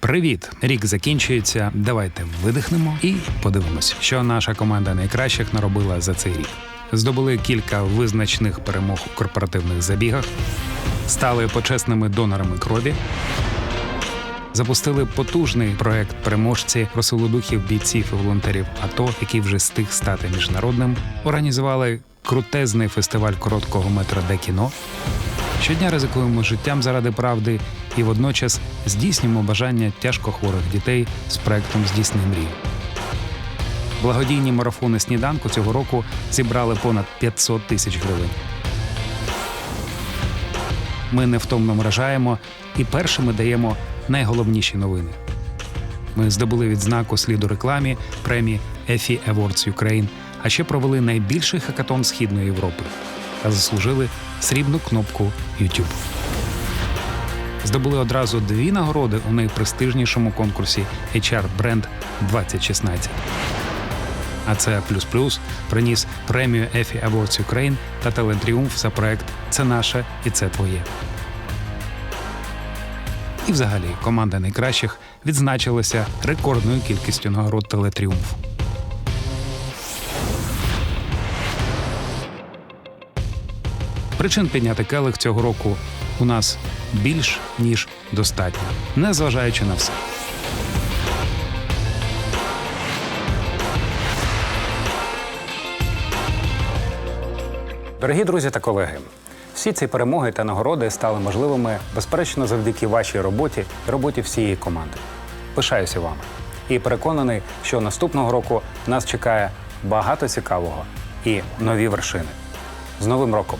Привіт! Рік закінчується. Давайте видихнемо і подивимось, що наша команда найкращих наробила за цей рік. Здобули кілька визначних перемог у корпоративних забігах, стали почесними донорами крові. Запустили потужний проект переможці просили духів бійців і волонтерів АТО, який вже стиг стати міжнародним. Організували крутезний фестиваль короткого метра де кіно. Щодня ризикуємо життям заради правди і водночас здійснюємо бажання тяжкохворих дітей з проектом Здійсни мрію. Благодійні марафони сніданку цього року зібрали понад 500 тисяч гривень. Ми невтомно вражаємо і першими даємо найголовніші новини. Ми здобули відзнаку сліду рекламі премії EFI Awards Ukraine, а ще провели найбільший хакатон Східної Європи заслужили срібну кнопку YouTube. Здобули одразу дві нагороди у найпрестижнішому конкурсі HR Brand 2016. А це плюс приніс премію EFI Awards Ukraine та Талент Тріумф за проект Це наше і це твоє. І взагалі команда найкращих відзначилася рекордною кількістю нагород Телетріумф. Причин підняти келих цього року у нас більш ніж достатньо, незважаючи на все. Дорогі друзі та колеги, всі ці перемоги та нагороди стали можливими безперечно завдяки вашій роботі і роботі всієї команди. Пишаюся вами і переконаний, що наступного року нас чекає багато цікавого і нові вершини. З Новим роком!